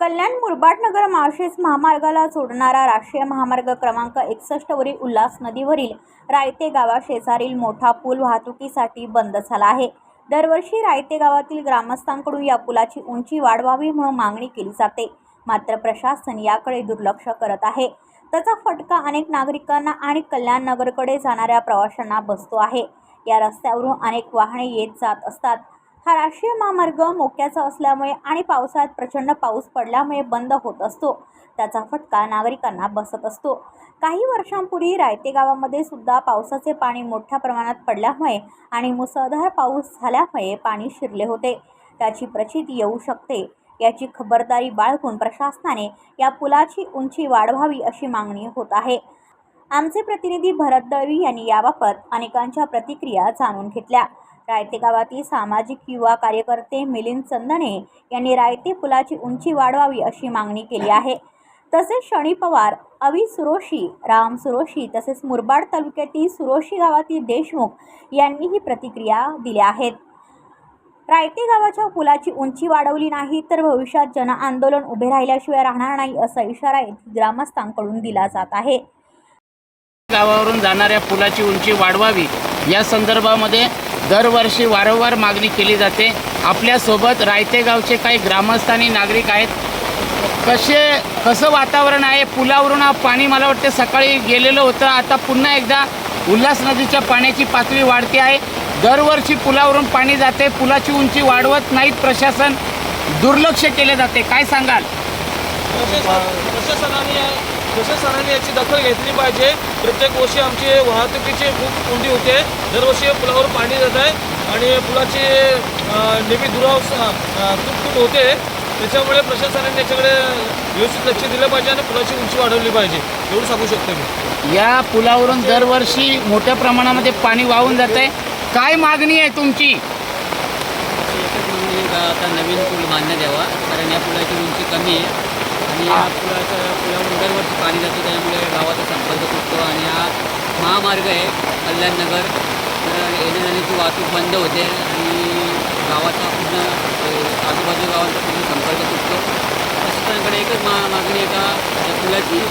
कल्याण मुरबाडनगर माळशेज महामार्गाला जोडणारा राष्ट्रीय महामार्ग क्रमांक एकसष्टवरील उल्हास नदीवरील रायते गावाशेजारील मोठा पूल वाहतुकीसाठी बंद झाला आहे. दरवर्षी रायते गावातील ग्रामस्थांकडून या पुलाची उंची वाढवावी म्हणून मागणी केली जाते. मात्र प्रशासन याकडे दुर्लक्ष करत आहे. त्याचा फटका अनेक नागरिकांना आणि कल्याण नगरकडे जाणाऱ्या प्रवाशांना बसतो आहे. या रस्त्यावरून अनेक वाहने येत जात असतात. हा राष्ट्रीय महामार्ग मोक्याचा असल्यामुळे आणि पावसाळ्यात प्रचंड पाऊस पडल्यामुळे बंद होत असतो. त्याचा फटका नागरिकांना बसत असतो. काही वर्षांपूर्वी रायते गावामध्ये सुद्धा पावसाचे पाणी मोठ्या प्रमाणात पडल्यामुळे आणि मुसळधार पाऊस झाल्यामुळे पाणी शिरले होते. त्याची प्रचिती येऊ शकते. याची खबरदारी बाळगून प्रशासनाने या पुलाची उंची वाढवावी अशी मागणी होत आहे. आमचे प्रतिनिधी भरत दळवी यांनी याबाबत अनेकांच्या प्रतिक्रिया जाणून घेतल्या. रायते गावातील सामाजिक युवा कार्यकर्ते मिलिंद चंदने यांनी रायते पुलाची उंची वाढवावी अशी मागणी केली आहे. तसेच शनी पवार अवी सुरोशी राम सुरोशी तसेच मुरबाड तालुक्यातील सुरोशी गावातील देशमुख यांनीही प्रतिक्रिया दिल्या आहेत. रायते गावाच्या पुलाची उंची वाढवली नाही तर भविष्यात जनआंदोलन उभे राहिल्याशिवाय राहणार नाही असा इशारा येथील ग्रामस्थांकडून दिला जात आहे. गावावरून जाणाऱ्या पुलाची उंची वाढवावी या संदर्भामध्ये दरवर्षी वारंवार मागणी केली जाते. आपल्यासोबत रायते गावचे काही ग्रामस्थ आणि नागरिक आहेत. कसे कसं वातावरण आहे? पुलावरून हा पाणी मला वाटते सकाळी गेलेलं होतं. आता पुन्हा एकदा उल्हास नदीच्या पाण्याची पातळी वाढते आहे. दरवर्षी पुलावरून पाणी जाते. पुलाची उंची वाढवत नाहीत प्रशासन. दुर्लक्ष केले जाते. काय सांगाल? प्रशासनाने याची दखल घेतली पाहिजे. प्रत्येक वर्षी आमची वाहतुकीची खूप कोंडी होते. दरवर्षी पुलावर पाणी जात आहे आणि पुलाची नेहमी दुरावस्था तुटफूट होते. त्याच्यामुळे प्रशासनाने याच्याकडे व्यवस्थित लक्ष दिलं पाहिजे आणि पुलाची उंची वाढवली पाहिजे. एवढं सांगू शकतो मी. या पुलावरून दरवर्षी मोठ्या प्रमाणामध्ये पाणी वाहून जात आहे काय मागणी आहे तुमची? आता नवीन पूल बांधण्यात यावा कारण या पुलाची उंची कमी आहे. आणि या पुलाचं पुलावरून दरवर्षी पाणी जातं त्यामुळे गावाचा संपर्क तुटतो आणि हा महामार्ग आहे कल्याणनगर येण्या जाण्याची वाहतूक बंद होते आणि गावाचा पूर्ण आजूबाजू गावांचा पूर्ण संपर्क तुटतो. प्रशासनाकडे एकच मा मागणी एका का पुलाची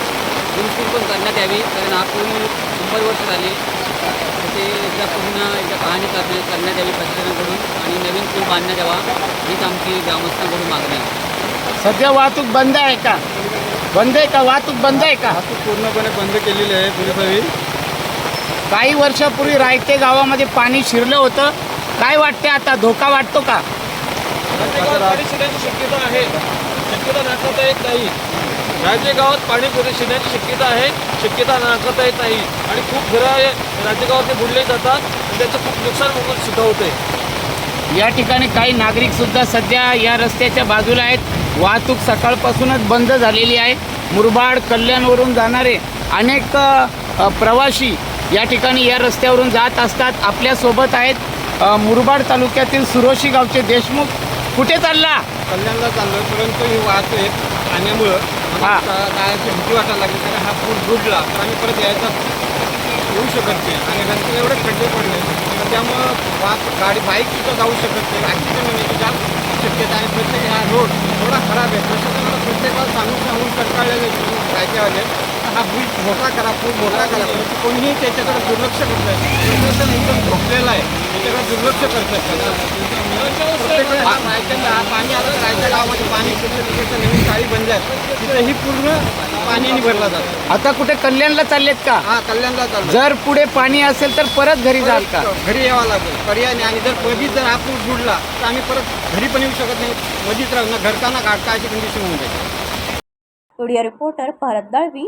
दुरुस्ती पण करण्यात यावी कारण हा पूल शंभर वर्ष झाले ते एकदा पूर्ण एकदा पाहणी करण्यात करण्यात यावी प्रशासनाकडून आणि नवीन पूल बांधण्यात यावा हीच आमची ग्रामस्थांकडून मागणी आहे. सध्या वाहतूक बंद आहे का? बंद आहे का? वाहतूक बंद आहे का? वाहतूक पूर्णपणे बंद केलेली आहे पोलिसांनी काही वर्षापूर्वी रायते गावामध्ये पाणी शिरलं होतं. काय वाटते आता? धोका वाटतो का? पाणी शिरण्याची शक्यता आहे. शक्यता नाकारता येत नाही. राज्य गावात पाणी पुढे शिरण्याची शक्यता आहे. शक्यता नाकारता येत नाही. आणि खूप घरं राज्य गावातले बुडले जातात. आणि त्याचं खूप नुकसान होऊन सुद्धा होते. या ठिकाणी काही नागरिक सुद्धा सध्या या रस्त्याच्या बाजूला आहेत. वाहतूक सकाळपासूनच बंद झालेली आहे. मुरबाड कल्याणवरून जाणारे अनेक प्रवासी या ठिकाणी या रस्त्यावरून जात असतात. आपल्यासोबत आहेत मुरबाड तालुक्यातील सुरोशी गावचे देशमुख. कुठे चालला? कल्याणला चाललोय परंतु ही वाहतूक पाण्यामुळं हा. भीती वाटायला लागली कारण हा पूल बुडला तर आम्ही परत यायचा येऊ शकत नाही. आणि रस्त्याला एवढे खड्डे पडले तर त्यामुळं वाहतूक गाडी बाईक सुद्धा जाऊ शकत नाही. ॲक्सिडेंट होण्याची जास्त शक्यता आहे. प्रत्येक हा रोड थोडा खराब आहे. प्रशासनाला प्रत्येकाला सांगून सांगून कंटाळलेले रायतेवाले हा पूल मोठा करा पूल मोठा करा. परंतु कोणीही त्याच्याकडे दुर्लक्ष करत आहे प्रशासन एकदम झोपलेलं आहे. त्याच्याकडे दुर्लक्ष करत आहे प्रत्येक हा रायच्या हा पाणी आलं तर रायच्या गावामध्ये. पाणी तिकडचं नवीन चाळी बंद आहे तिथेही पूर्ण पाण्याने भरला जातो. आता कुठे कल्याणला चाललेत का? हा कल्याणला चालू जर पुढे पाणी असेल तर परत घरी जाल का? घरी यावं लागेल. पर्याय नाही. आणि जर मधीच जर हा पूल बुडला तर आम्ही परत घरी पण येऊ शकत नाही. मधीच राहू. ना घरचा ना काढता अशी कंडिशन होऊन जाईल. Video reporter Bharat Dalvi